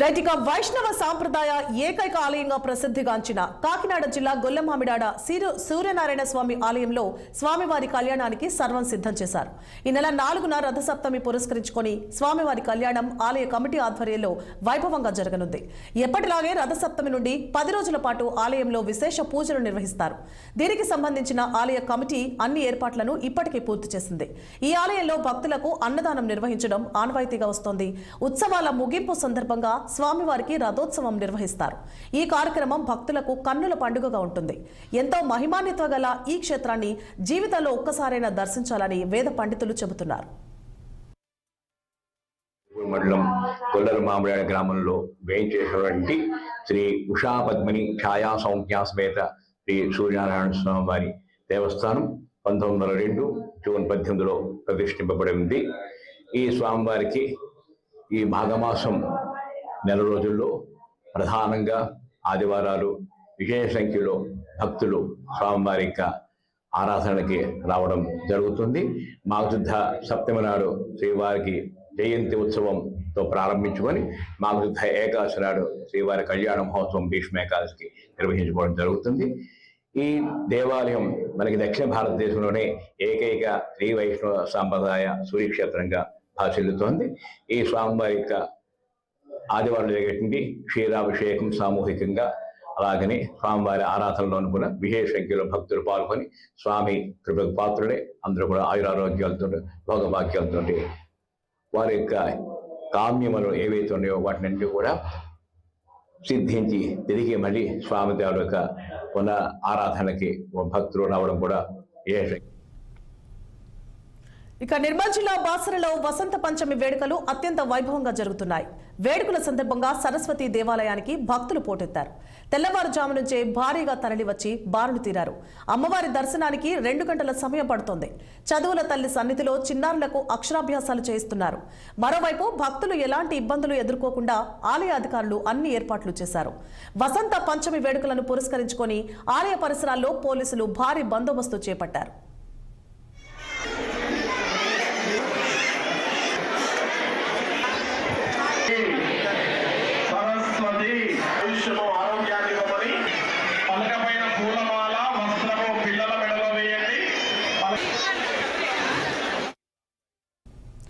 Right వైష్ణవ సాంప్రదాయ ఏకైక ఆలయంగా ప్రసిద్ధిగాంచిన కాకినాడ జిల్లా గొల్లమామిడాడ సీరు సూర్యనారాయణ స్వామి ఆలయంలో స్వామివారి కళ్యాణానికి సర్వం సిద్ధం చేశారు. ఈ నెల నాలుగున రథసప్తమి పురస్కరించుకొని స్వామివారి కళ్యాణం ఆలయ కమిటీ ఆధ్వర్యంలో వైభవంగా జరగనుంది. ఎప్పటిలాగే రథసప్తమి నుండి పది రోజుల పాటు ఆలయంలో విశేష పూజలు నిర్వహిస్తారు. దీనికి సంబంధించిన ఆలయ కమిటీ అన్ని ఏర్పాట్లను ఇప్పటికే పూర్తి చేసింది. ఈ ఆలయంలో భక్తులకు అన్నదానం నిర్వహించడం ఆనవాయితీగా వస్తోంది. ఉత్సవాల ముగింపు సందర్భంగా స్వామివారికి రథోత్సవం నిర్వహిస్తారు. ఈ కార్యక్రమం భక్తులకు కన్నుల పండుగగా ఉంటుంది. ఎంతో మహిమాన్విత గల ఈ క్షేత్రాన్ని జీవితంలో ఒక్కసారైనా దర్శించాలని వేద పండితులు చెబుతున్నారు. మండలం కొల్లర మామిడాడ గ్రామంలో వేయించేసినటువంటి శ్రీ ఉషా పద్మిని ఛాయా సౌజ్ఞా సమేత శ్రీ సూర్యనారాయణ స్వామి వారి దేవస్థానం పంతొమ్మిది వందల రెండు జూన్ పద్దెనిమిదిలో ప్రతిష్ఠింపబడింది ఈ స్వామివారికి ఈ మాఘమాసం నెల రోజుల్లో ప్రధానంగా ఆదివారాలు విశేష సంఖ్యలో భక్తులు స్వామివారి యొక్క ఆరాధనకి రావడం జరుగుతుంది. మాఘశుద్ధ సప్తమి నాడు శ్రీవారికి జయంతి ఉత్సవంతో ప్రారంభించుకొని మాఘశుద్ధ ఏకాదశి నాడు శ్రీవారి కళ్యాణ మహోత్సవం భీష్మ ఏకాదశికి నిర్వహించుకోవడం జరుగుతుంది. ఈ దేవాలయం మనకి దక్షిణ భారతదేశంలోనే ఏకైక శ్రీ వైష్ణవ సాంప్రదాయ సూర్యక్షేత్రంగా భాషిల్లుతోంది ఈ స్వామివారి యొక్క ఆదివారం జరిగేటువంటి క్షీరాభిషేకం సామూహికంగా అలాగనే స్వామివారి ఆరాధనలోను కూడా విశేష సంఖ్యలో భక్తులు పాల్గొని స్వామి కృపకు పాత్రుడే అందరూ కూడా ఆయురారోగ్యాలతో భోగభాగ్యాలతో వారి యొక్క కామ్యములు ఏవైతే ఉన్నాయో వాటినన్నీ కూడా సిద్ధించి తిరిగి మళ్ళీ స్వామి దేవుడి యొక్క పునః ఆరాధనకి భక్తులు రావడం కూడా విశేష ఇక నిర్మల్ జిల్లా బాసరలో వసంత పంచమి వేడుకలు అత్యంత వైభవంగా జరుగుతున్నాయి. వేడుకల సందర్భంగా సరస్వతి దేవాలయానికి భక్తులు పోటెత్తారు. తెల్లవారుజాము నుంచే భారీగా తరలివచ్చి బారులు తీరారు. అమ్మవారి దర్శనానికి రెండు గంటల సమయం పడుతోంది. చదువుల తల్లి సన్నిధిలో చిన్నారులకు అక్షరాభ్యాసాలు చేయిస్తున్నారు. మరోవైపు భక్తులు ఎలాంటి ఇబ్బందులు ఎదుర్కోకుండా ఆలయ అధికారులు అన్ని ఏర్పాట్లు చేశారు. వసంత పంచమి వేడుకలను పురస్కరించుకొని ఆలయ పరిసరాల్లో పోలీసులు భారీ బందోబస్తు చేపట్టారు.